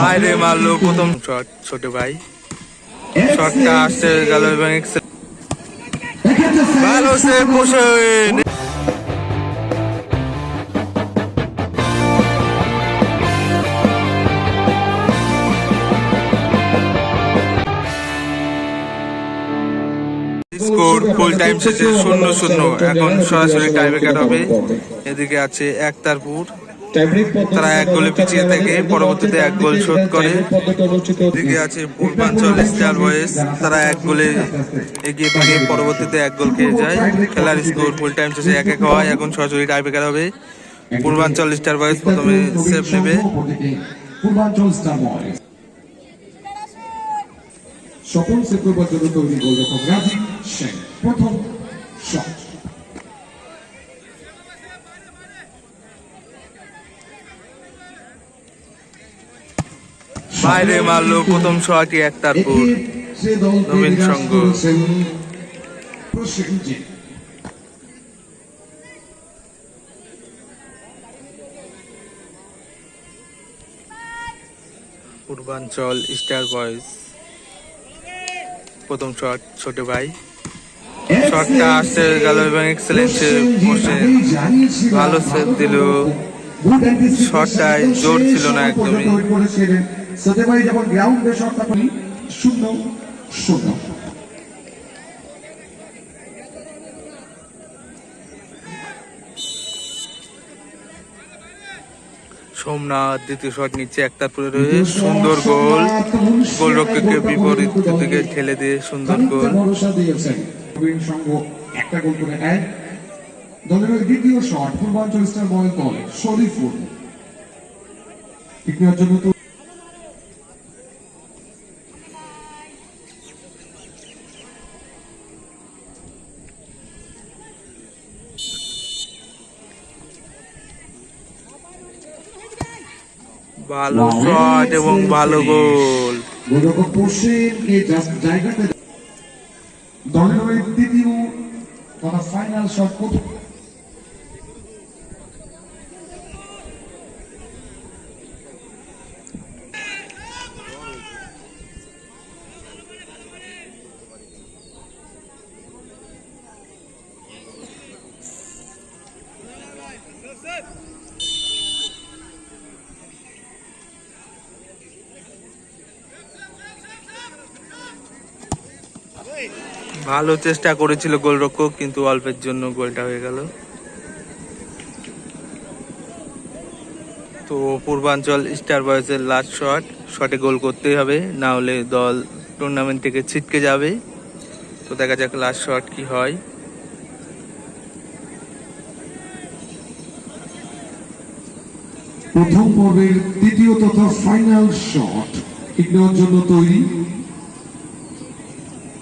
বাইরে মারলো, প্রথম শট ছোট ভাই। শটটা আসতে গেল ভালো সে বসে স্কোর ফুল টাইম শেষে শূন্য শূন্য। এখন সরাসরি টাইব্রেকার হবে। এদিকে আছে একতারপুর তারা এক গোলে পিছিয়ে থেকে পরবর্তীতে এক গোল শোধ করে। এদিকে আছে পূর্বাঞ্চল স্টার বয়েস তারা এক গোলে এগিয়ে থেকে পরবর্তীতে এক গোল খেয়ে যায়। খেলার স্কোর ফুল টাইম শেষে এক এক হয় এখন সরাসরি টাইব্রেকার হবে। পূর্বাঞ্চল স্টার বয়েস প্রথমে সেভ নেবে। পূর্বাঞ্চল স্টার বয়েজ সকল করবার জন্য তৈরি গোলরক্ষক রাজীব সেন প্রথম বাইরে মারলো প্রথম একতারপুর সে দলকে নবীন সংঘ। পূর্বাঞ্চল স্টার বয়েজ। প্রথম শট ছোট ভাই। শটটা আসতে গেল এবং এক্সেলেন্ট বসে ভালো সেভ দিল। শটটায় জোর ছিল না একদমই। সত্যি যখন গ্রাউন্ডে শটটা করি শূন্য শূন্য। সোমনাথ দ্বিতীয় শট একতারপুরে সুন্দর গোল। গোলরক্ষকের বিপরীত দিকে ঠেলে দিয়ে সুন্দর গোল। একটা গোল করে দলের দ্বিতীয় শট পূর্বাঞ্চল স্টার দলে শরীফুল ঠিক জন্য তো ভালো শট এবং ভালো গোল। দলের ওই দ্বিতীয় ফাইনাল শট প্রথম ভালো চেষ্টা করেছিল গোলরক্ষক, কিন্তু অল্পের জন্য গোলটা হয়ে গেল। তো পূর্বাঞ্চল স্টার বয়েসের লাস্ট শট শটে গোল করতেই হবে, না হলে দল টুর্নামেন্ট থেকে ছিটকে যাবে। তো দেখা যাক লাস্ট শট কি হয়। প্রথম পর্বের তৃতীয় তথা ফাইনাল শট নেওয়ার জন্য তৈরি।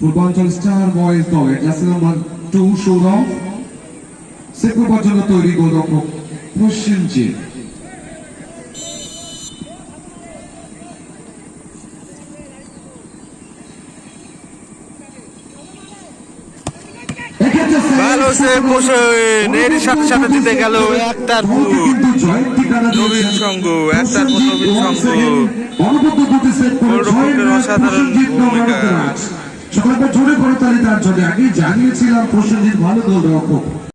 পূর্বাঞ্চল স্টার বয়েজ দলের jersey number two Sourav set করবার জন্য তৈরি গোলরক্ষক প্রসেনজিৎ ভালো এর সাথে সাথে জিতে গেল নবীন নবীন অসাধারণ ভূমিকা। সকলকে জোরে করতালি তার জন্য আমি জানিয়েছিলাম প্রসেনজিৎ ভালো গোলরক্ষক